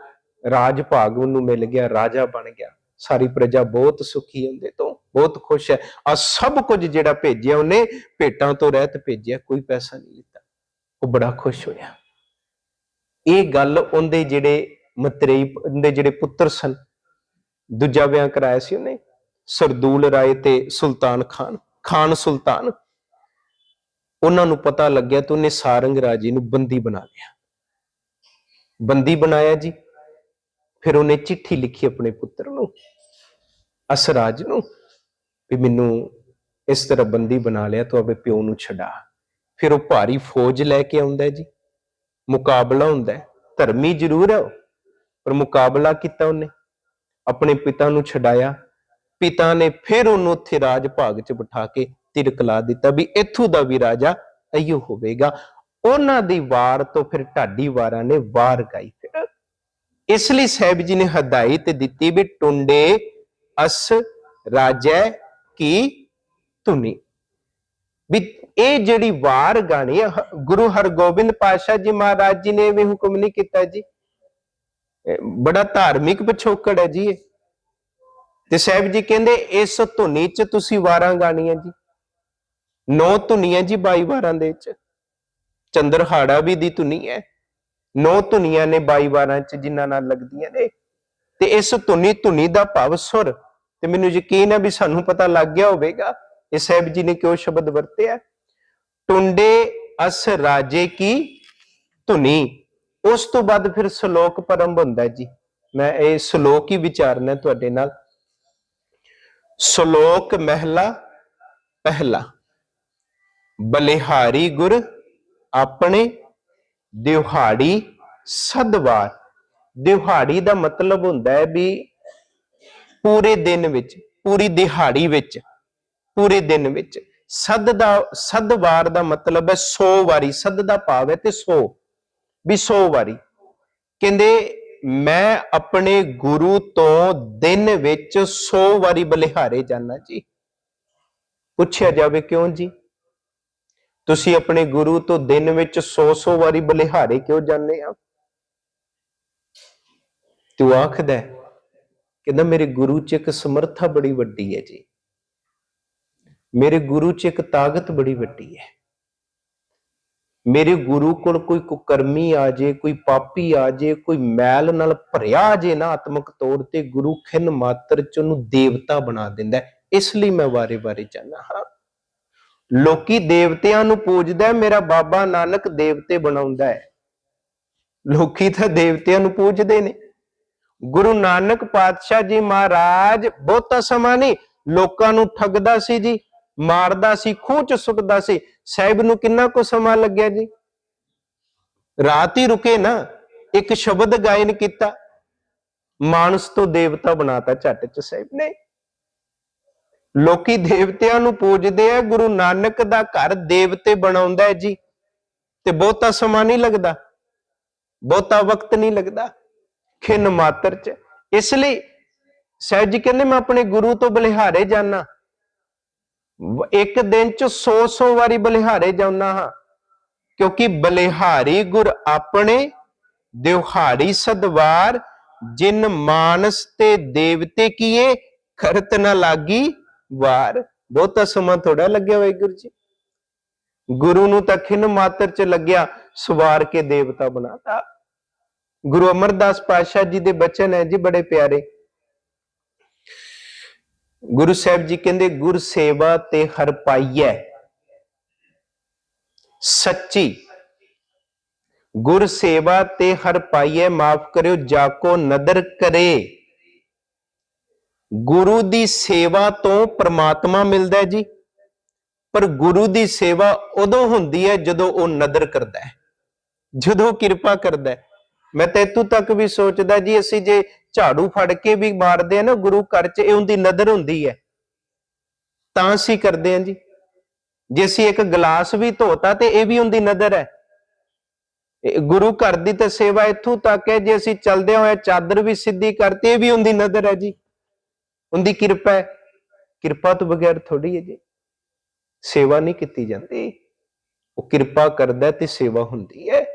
ਰਾਜ ਭਾਗ ਉਹਨੂੰ ਮਿਲ ਗਿਆ, ਰਾਜਾ ਬਣ ਗਿਆ। ਸਾਰੀ ਪ੍ਰਜਾ ਬਹੁਤ ਸੁਖੀ ਹੁੰਦੇ ਤੋਂ ਬਹੁਤ ਖੁਸ਼ ਹੈ। ਆ ਸਭ ਕੁਝ ਜਿਹੜਾ ਭੇਜਿਆ ਉਹਨੇ, ਭੇਟਾਂ ਤੋਂ ਰਹਿਤ ਭੇਜਿਆ, ਕੋਈ ਪੈਸਾ ਨਹੀਂ ਲਿੱਤਾ। ਉਹ ਬੜਾ ਖੁਸ਼ ਹੋਇਆ। ਇਹ ਗੱਲ ਉਹਦੇ ਜਿਹੜੇ ਮਤਰੇਈ ਦੇ ਜਿਹੜੇ ਪੁੱਤਰ ਸਨ, ਦੂਜਾ ਵਿਆਹ ਕਰਾਇਆ ਸੀ ਉਹਨੇ, ਸਰਦੂਲ ਰਾਏ ਤੇ ਸੁਲਤਾਨ ਖਾਨ ਖਾਨ ਸੁਲਤਾਨ। ਉਹਨਾਂ ਨੂੰ ਪਤਾ ਲੱਗਿਆ ਤਾਂ ਉਹਨੇ ਸਾਰੰਗ ਰਾਜੇ ਨੂੰ ਬੰਦੀ ਬਣਾ ਲਿਆ। ਬੰਦੀ ਬਣਾਇਆ ਜੀ। ਫਿਰ ਉਹਨੇ ਚਿੱਠੀ ਲਿਖੀ ਆਪਣੇ ਪੁੱਤਰ ਨੂੰ, ਅਸਰਾਜ ਨੂੰ, ਵੀ ਮੈਨੂੰ ਇਸ ਤਰ੍ਹਾਂ ਬੰਦੀ ਬਣਾ ਲਿਆ ਤੂੰ ਆਪਣੇ ਪਿਓ ਨੂੰ ਛਡਾ। ਫਿਰ ਉਹ ਭਾਰੀ ਫੌਜ ਲੈ ਕੇ ਆਉਂਦਾ ਜੀ, ਮੁਕਾਬਲਾ ਹੁੰਦਾ ਧਰਮੀ ਜ਼ਰੂਰ ਹੈ ਪਰ ਮੁਕਾਬਲਾ ਕੀਤਾ ਉਹਨੇ, ਆਪਣੇ ਪਿਤਾ ਨੂੰ ਛਡਾਇਆ। ਪਿਤਾ ਨੇ ਫਿਰ ਉਹਨੂੰ ਉੱਥੇ ਰਾਜ ਭਾਗ 'ਚ ਬਿਠਾ ਕੇ ਤਿਲਕ ਲਾ ਦਿੱਤਾ ਵੀ ਇੱਥੋਂ ਦਾ ਵੀ ਰਾਜਾ ਅਈਓ ਹੋਵੇਗਾ। ਉਹਨਾਂ ਦੀ ਵਾਰ ਤੋਂ ਫਿਰ ਢਾਡੀ ਵਾਰਾਂ ਨੇ ਵਾਰ ਗਾਈ ਫਿਰ। ਇਸ ਲਈ ਸਾਹਿਬ ਜੀ ਨੇ ਹਦਾਇਤ ਦਿੱਤੀ ਵੀ ਟੁੰਡੇ ਅਸ ਰਾਜੈ ਕੀ ਧੁਨੀ। ਵੀ ਇਹ ਜਿਹੜੀ ਵਾਰ ਗਾਣੀ ਹੈ, ਗੁਰੂ ਹਰਗੋਬਿੰਦ ਪਾਤਸ਼ਾਹ ਜੀ ਮਹਾਰਾਜ ਜੀ ਨੇ ਵੀ ਹੁਕਮ ਨਹੀਂ ਕੀਤਾ ਜੀ। ਬੜਾ ਧਾਰਮਿਕ ਪਿਛੋਕੜ ਹੈ ਜੀ ਇਹ। ਤੇ ਸਾਹਿਬ ਜੀ ਕਹਿੰਦੇ ਇਸ ਧੁਨੀ ਚ ਤੁਸੀਂ ਵਾਰਾਂ ਗਾਣੀਆਂ ਜੀ। ਨੌ ਧੁਨੀਆਂ ਜੀ 22 ਵਾਰਾਂ ਦੇ ਵਿੱਚ। ਚੰਦਰਹਾੜਾ ਵੀ ਦੀ ਧੁਨੀ ਹੈ। ਨੌ ਧੁਨੀਆਂ ਨੇ 22 ਵਾਰਾਂ ਚ ਜਿਨ੍ਹਾਂ ਨਾਲ ਲੱਗਦੀਆਂ ਨੇ। ਤੇ ਇਸ ਧੁਨੀ ਧੁਨੀ ਦਾ ਭਾਵ ਸੁਰ, ਤੇ ਮੈਨੂੰ ਯਕੀਨ ਹੈ ਵੀ ਸਾਨੂੰ ਪਤਾ ਲੱਗ ਗਿਆ ਹੋਵੇਗਾ, ਇਹ ਸਾਹਿਬ ਜੀ ਨੇ ਕਿਉਂ ਸ਼ਬਦ ਵਰਤਿਆ? ਟੁੰਡੇ ਅਸ ਰਾਜੇ ਕੀ ਧੁਨੀ। ਉਸ ਤੋਂ ਬਾਅਦ ਫਿਰ ਸ਼ਲੋਕ ਪਰੰਭ ਹੁੰਦਾ ਜੀ। ਮੈਂ ਇਹ ਸ਼ਲੋਕ ਹੀ ਵਿਚਾਰਨਾ ਤੁਹਾਡੇ ਨਾਲ। ਸ਼ਲੋਕ ਮਹਿਲਾ ਪਹਿਲਾ। ਬਲਿਹਾਰੀ ਗੁਰ ਆਪਣੇ ਦਿਹਾੜੀ ਸਦਵਾਰ। ਦਿਹਾੜੀ ਦਾ ਮਤਲਬ ਹੁੰਦਾ ਹੈ ਵੀ ਪੂਰੇ ਦਿਨ ਵਿੱਚ, ਪੂਰੀ ਦਿਹਾੜੀ ਵਿੱਚ, ਪੂਰੇ ਦਿਨ ਵਿੱਚ। ਸਦ ਦਾ, ਸਦਵਾਰ ਦਾ ਮਤਲਬ ਹੈ 100 ਵਾਰੀ, ਸਦ ਦਾ ਭਾਵ ਹੈ ਤੇ 100 ਵੀ 100 ਵਾਰੀ। ਕਹਿੰਦੇ, ਮੈਂ ਆਪਣੇ ਗੁਰੂ ਤੋਂ ਦਿਨ ਵਿੱਚ 100 ਵਾਰੀ ਬਲਿਹਾਰੇ ਜਾਣਾ ਜੀ। ਪੁੱਛਿਆ ਜਾਵੇ ਕਿਉਂ ਜੀ? ਤੁਸੀਂ ਆਪਣੇ ਗੁਰੂ ਤੋਂ ਦਿਨ ਵਿੱਚ 100-100 ਵਾਰੀ ਬਲਿਹਾਰੇ ਕਿਉਂ ਜਾਂਦੇ ਆ ਤੂੰ ਆਖਦਾ ਕਹਿੰਦਾ ਮੇਰੇ ਗੁਰੂ 'ਚ ਇੱਕ ਸਮਰੱਥਾ ਬੜੀ ਵੱਡੀ ਹੈ ਜੀ। ਮੇਰੇ ਗੁਰੂ 'ਚ ਇੱਕ ਤਾਕਤ ਬੜੀ ਵੱਡੀ ਹੈ। ਮੇਰੇ ਗੁਰੂ ਕੋਲ ਕੋਈ ਕੁਕਰਮੀ ਆ ਜੇ, ਕੋਈ ਪਾਪੀ ਆ ਜੇ, ਕੋਈ ਮੈਲ ਨਾਲ ਭਰਿਆ ਜੇ ਨਾ, ਆਤਮਿਕ ਤੌਰ ਤੇ ਗੁਰੂ ਖਿੰਨ ਮਾਤਰ ਚ ਉਹਨੂੰ ਦੇਵਤਾ ਬਣਾ ਦਿੰਦਾ ਇਸ ਲਈ ਮੈਂ ਵਾਰੇ-ਵਾਰੇ ਜਾਣਾ ਹਾਂ। ਲੋਕੀ ਦੇਵਤਿਆਂ ਨੂੰ ਪੂਜਦਾ ਹੈ, ਮੇਰਾ ਬਾਬਾ ਨਾਨਕ ਦੇਵਤੇ ਬਣਾਉਂਦਾ ਹੈ। ਲੋਕੀ ਤਾਂ ਦੇਵਤਿਆਂ ਨੂੰ ਪੂਜਦੇ ਨੇ। ਗੁਰੂ ਨਾਨਕ ਪਾਤਸ਼ਾਹ ਜੀ ਮਹਾਰਾਜ ਬਹੁਤਾ ਸਮਾਂ ਨਹੀਂ ਲੋਕਾਂ ਨੂੰ ਠੱਗਦਾ ਸੀ ਜੀ ਮਾਰਦਾ ਸੀ ਖੂਹ ਚ ਸੁੱਟਦਾ ਸੀ। ਸਾਹਿਬ ਨੂੰ ਕਿੰਨਾ ਕੁ ਸਮਾਂ ਲੱਗਿਆ ਜੀ? ਰਾਤ ਹੀ ਰੁਕੇ ਨਾ ਇੱਕ ਸ਼ਬਦ ਗਾਇਨ ਕੀਤਾ। ਮਾਨਸ ਤੋਂ ਦੇਵਤਾ ਬਣਾਤਾ ਝੱਟ ਚ ਸਾਹਿਬ ਨੇ। ਲੋਕੀ ਦੇਵਤਿਆਂ ਨੂੰ ਪੂਜਦੇ ਆ, ਗੁਰੂ ਨਾਨਕ ਦਾ ਘਰ ਦੇਵਤੇ ਬਣਾਉਂਦਾ ਹੈ ਜੀ। ਤੇ ਬਹੁਤਾ ਸਮਾਂ ਨਹੀਂ ਲੱਗਦਾ, ਬਹੁਤਾ ਵਕਤ ਨਹੀਂ ਲੱਗਦਾ, ਖਿੰਨ ਮਾਤਰ ਚ। ਇਸ ਲਈ ਸਾਹਿਬ ਜੀ ਕਹਿੰਦੇ, ਮੈਂ ਆਪਣੇ ਗੁਰੂ ਤੋਂ ਬਲਿਹਾਰੇ ਜਾਣਾ ਇੱਕ ਦਿਨ ਚ 100-100 ਵਾਰੀ ਬਲਿਹਾਰੇ ਜਾਉਣਾ ਹਾਂ, ਕਿਉਂਕਿ ਬਲਿਹਾਰੀ ਗੁਰ ਆਪਣੇ ਦਿਹਾੜੀ ਸਦਵਾਰ, ਜਿਨ ਮਾਨਸ ਤੇ ਦੇਵਤੇ ਕੀਏ ਕਰਤ ਨਾ ਲਾਗੀ। ਵਾਰ ਬਹੁਤਾ ਸਮਾਂ ਥੋੜਾ ਲੱਗਿਆ ਵਾਹਿਗੁਰੂ ਜੀ। ਗੁਰੂ ਨੂੰ ਤਾਂ ਖਿੰਨ ਮਾਤਰ ਚ ਲੱਗਿਆ ਸਵਾਰ ਕੇ ਦੇਵਤਾ ਬਣਾਤਾ। ਗੁਰੂ ਅਮਰਦਾਸ ਪਾਤਸ਼ਾਹ ਜੀ ਦੇ ਬਚਨ ਹੈ ਜੀ ਬੜੇ ਪਿਆਰੇ। ਗੁਰੂ ਸਾਹਿਬ ਜੀ ਕਹਿੰਦੇ, ਗੁਰ ਸੇਵਾ ਤੇ ਹਰ ਪਾਈਐ। ਸੱਚੀ। ਗੁਰ ਸੇਵਾ ਤੇ ਹਰ ਪਾਈਐ, ਮਾਫ ਕਰਿਓ, ਜਾ ਕੋ ਨਦਰ ਕਰੇ। ਗੁਰੂ ਦੀ ਸੇਵਾ ਤੋਂ ਪ੍ਰਮਾਤਮਾ ਮਿਲਦਾ ਹੈ ਜੀ। ਪਰ ਗੁਰੂ ਦੀ ਸੇਵਾ ਉਦੋਂ ਹੁੰਦੀ ਹੈ ਜਦੋਂ ਉਹ ਨਦਰ ਕਰਦਾ ਹੈ, ਜਦੋਂ ਕਿਰਪਾ ਕਰਦਾ ਹੈ। ਮੈਂ ਤਾਂ ਇੱਥੋਂ ਤੱਕ ਵੀ ਸੋਚਦਾ ਜੀ, ਅਸੀਂ ਜੇ ਝਾੜੂ ਫੜ ਕੇ ਵੀ ਮਾਰਦੇ ਆ ਨਾ ਗੁਰੂ ਘਰ 'ਚ, ਇਹ ਉਹਦੀ ਨਦਰ ਹੁੰਦੀ ਹੈ। ਤਾਂ ਅਸੀਂ ਕਰਦੇ ਹਾਂ ਜੀ। ਜੇ ਅਸੀਂ ਇੱਕ ਗਲਾਸ ਵੀ ਧੋਤਾ ਤੇ ਇਹ ਵੀ ਉਹਦੀ ਨਦਰ ਹੈ। ਗੁਰੂ ਘਰ ਦੀ ਤਾਂ ਸੇਵਾ ਇੱਥੋਂ ਤੱਕ ਹੈ, ਜੇ ਅਸੀਂ ਚਲਦੇ ਹੋਏ ਚਾਦਰ ਵੀ ਸਿੱਧੀ ਕਰਤੀ, ਇਹ ਵੀ ਉਹਦੀ ਨਦਰ ਹੈ ਜੀ। ਉਹਦੀ ਕਿਰਪਾ ਹੈ। ਕਿਰਪਾ ਤੋਂ ਬਗੈਰ ਥੋੜੀ ਹੈ ਜੀ। ਸੇਵਾ ਨਹੀਂ ਕੀਤੀ ਜਾਂਦੀ। ਉਹ ਕਿਰਪਾ ਕਰਦਾ ਤੇ ਸੇਵਾ ਹੁੰਦੀ ਹੈ।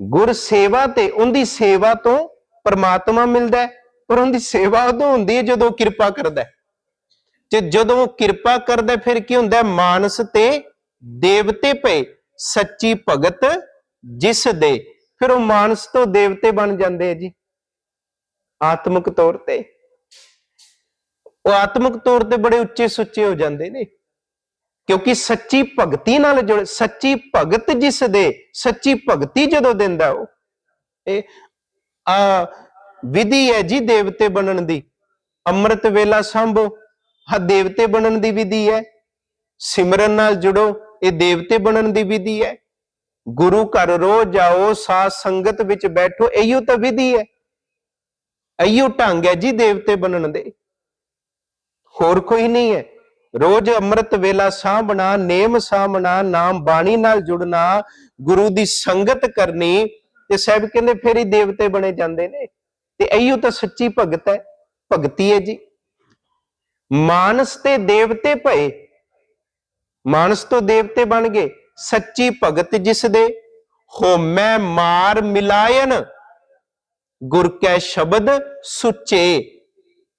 ਗੁਰ ਸੇਵਾ ਤੇ ਉਹਦੀ ਸੇਵਾ ਤੋਂ ਪਰਮਾਤਮਾ ਮਿਲਦਾ ਪਰ ਉਹਦੀ ਸੇਵਾ ਉਦੋਂ ਹੁੰਦੀ ਹੈ ਜਦੋਂ ਕਿਰਪਾ ਕਰਦਾ ਤੇ ਜਦੋਂ ਉਹ ਕਿਰਪਾ ਕਰਦਾ ਫਿਰ ਕੀ ਹੁੰਦਾ ਮਾਨਸ ਤੇ ਦੇਵਤੇ ਪਏ, ਸੱਚੀ ਭਗਤ ਜਿਸ ਦੇ। ਫਿਰ ਉਹ ਮਾਨਸ ਤੋਂ ਦੇਵਤੇ ਬਣ ਜਾਂਦੇ ਆ ਜੀ। ਆਤਮਿਕ ਤੌਰ ਤੇ। ਉਹ ਆਤਮਿਕ ਤੌਰ ਤੇ ਬੜੇ ਉੱਚੇ ਸੁੱਚੇ ਹੋ ਜਾਂਦੇ ਨੇ। ਕਿਉਂਕਿ ਸੱਚੀ ਭਗਤੀ ਨਾਲ ਜੁੜ, ਸੱਚੀ ਭਗਤ ਜਿਸ ਦੇ, ਸੱਚੀ ਭਗਤੀ ਜਦੋਂ ਦਿੰਦਾ ਉਹ। ਇਹ ਆ ਵਿਧੀ ਹੈ ਜੀ ਦੇਵਤੇ ਬਣਨ ਦੀ। ਅੰਮ੍ਰਿਤ ਵੇਲਾ ਸੰਭੋ ਹਾ ਦੇਵਤੇ ਬਣਨ ਦੀ ਵਿਧੀ ਹੈ। ਸਿਮਰਨ ਨਾਲ ਜੁੜੋ, ਇਹ ਦੇਵਤੇ ਬਣਨ ਦੀ ਵਿਧੀ ਹੈ। ਗੁਰੂ ਘਰ ਰੋਜ਼ ਜਾਓ, ਸਾਧ ਸੰਗਤ ਵਿੱਚ ਬੈਠੋ ਇਹੀਓ ਤਾਂ ਵਿਧੀ ਹੈ। ਇਹੀਓ ਢੰਗ ਹੈ ਜੀ ਦੇਵਤੇ ਬਣਨ ਦੇ। ਹੋਰ ਕੋਈ ਨਹੀਂ ਹੈ। ਰੋਜ਼ ਅੰਮ੍ਰਿਤ ਵੇਲਾ ਸਾਂਭਣਾ, ਨੇਮ ਸਾਂਭਣਾ, ਨਾਮ ਬਾਣੀ ਨਾਲ ਜੁੜਨਾ, ਗੁਰੂ ਦੀ ਸੰਗਤ ਕਰਨੀ, ਤੇ ਸਾਹਿਬ ਕਹਿੰਦੇ ਫਿਰ ਹੀ ਦੇਵਤੇ ਬਣੇ ਜਾਂਦੇ ਨੇ। ਤੇ ਇਹੀਓ ਤਾਂ ਸੱਚੀ ਭਗਤ ਹੈ। ਭਗਤੀ ਹੈ ਜੀ। ਮਾਨਸ ਤੇ ਦੇਵਤੇ ਭਏ। ਮਾਨਸ ਤੋਂ ਦੇਵਤੇ ਬਣ ਗਏ। ਸੱਚੀ ਭਗਤ ਜਿਸ ਦੇ। ਹੋਮੈ ਮਾਰ ਮਿਲਾਇਨ। ਗੁਰ ਕੈ ਸ਼ਬਦ ਸੁੱਚੇ।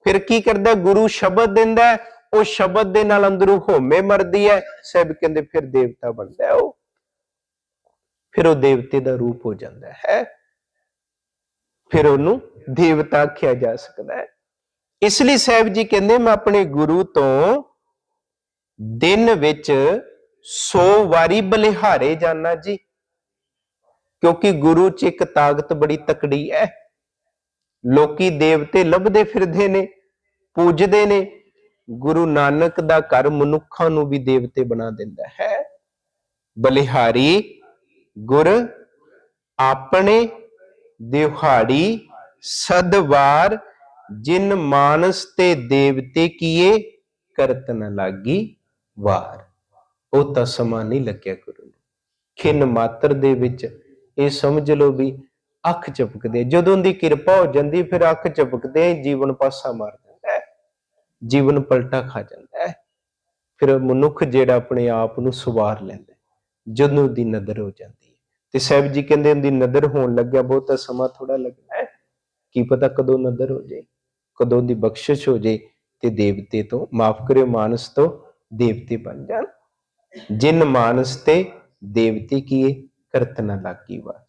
ਫਿਰ ਕੀ ਕਰਦਾ ਗੁਰੂ ਸ਼ਬਦ ਦਿੰਦਾ ਉਹ ਸ਼ਬਦ ਦੇ ਨਾਲ ਅੰਦਰੋਂ ਹੋਮੇ ਮਰਦੀ ਹੈ ਸਭ ਕਹਿੰਦੇ ਫਿਰ ਦੇਵਤਾ ਬਣਦਾ ਉਹ। ਫਿਰ ਉਹ ਦੇਵਤੇ ਦਾ ਰੂਪ ਹੋ ਜਾਂਦਾ ਹੈ। ਫਿਰ ਉਹਨੂੰ ਦੇਵਤਾ ਆਖਿਆ ਜਾ ਸਕਦਾ ਹੈ। ਇਸ ਲਈ ਸਾਹਿਬ ਜੀ ਕਹਿੰਦੇ, ਮੈਂ ਆਪਣੇ ਗੁਰੂ ਤੋਂ ਦਿਨ ਵਿੱਚ 100 ਵਾਰੀ ਬਲਿਹਾਰੇ ਜਾਣਾ ਜੀ, ਕਿਉਂਕਿ ਗੁਰੂ 'ਚ ਇੱਕ ਤਾਕਤ ਬੜੀ ਤਕੜੀ ਹੈ। ਲੋਕੀ ਦੇਵਤੇ ਲੱਭਦੇ ਫਿਰਦੇ ਨੇ, ਪੂਜਦੇ ਨੇ। ਗੁਰੂ ਨਾਨਕ ਦਾ ਘਰ ਮਨੁੱਖਾਂ ਨੂੰ ਵੀ ਦੇਵਤੇ ਬਣਾ ਦਿੰਦਾ ਹੈ। ਬਲਿਹਾਰੀ, ਗੁਰ ਆਪਣੇ ਦਿਹਾੜੀ ਸਦਵਾਰ ਜਿਨ ਮਾਨਸ ਤੇ ਦੇਵਤੇ ਕੀਏ ਕਰਤ ਨ ਲਾਗੀ ਵਾਰ। ਉਹ ਤਾਂ ਸਮਾਂ ਨਹੀਂ ਲੱਗਿਆ ਗੁਰੂ ਨੂੰ। ਖਿੰਨ ਮਾਤਰ ਦੇ ਵਿੱਚ ਇਹ ਸਮਝ ਲਓ ਵੀ ਅੱਖ ਚਪਕਦੇ ਜਦੋਂ ਦੀ ਕਿਰਪਾ ਹੋ ਜਾਂਦੀ, ਫਿਰ ਅੱਖ ਚਪਕਦੇ ਜੀਵਨ ਪਾਸਾ ਮਾਰ ਦਿੰਦਾ ਹੈ। ਜੀਵਨ ਪਲਟਾ ਖਾ ਜਾਂਦਾ ਹੈ। ਫਿਰ ਮਨੁੱਖ ਜਿਹੜਾ ਆਪਣੇ ਆਪ ਨੂੰ ਸਵਾਰ ਲੈਂਦਾ ਜਦੋਂ ਦੀ ਨਜ਼ਰ ਹੋ ਜਾਂਦੀ ਹੈ। ਤੇ ਸਾਹਿਬ ਜੀ ਕਹਿੰਦੇ ਉਹਦੀ ਨਜ਼ਰ ਹੋਣ ਲੱਗਿਆ, ਬਹੁਤਾ ਸਮਾਂ ਥੋੜਾ ਲੱਗਣਾ ਹੈ। ਕੀ ਪਤਾ ਕਦੋਂ ਨਦਰ ਹੋ ਜਾਏ, ਕਦੋਂ ਦੀ ਬਖਸ਼ਿਸ਼ ਹੋ ਜਾਏ, ਤੇ ਦੇਵਤੇ ਤੋਂ, ਮਾਫ ਕਰਿਓ, ਮਾਨਸ ਤੋਂ ਦੇਵਤੇ ਬਣ ਜਾਣ। ਜਿਨ ਮਾਨਸ ਤੇ ਦੇਵਤੇ ਕੀਏ ਕਰਤਨਾ ਨ ਲਾਗੀ ਵਾ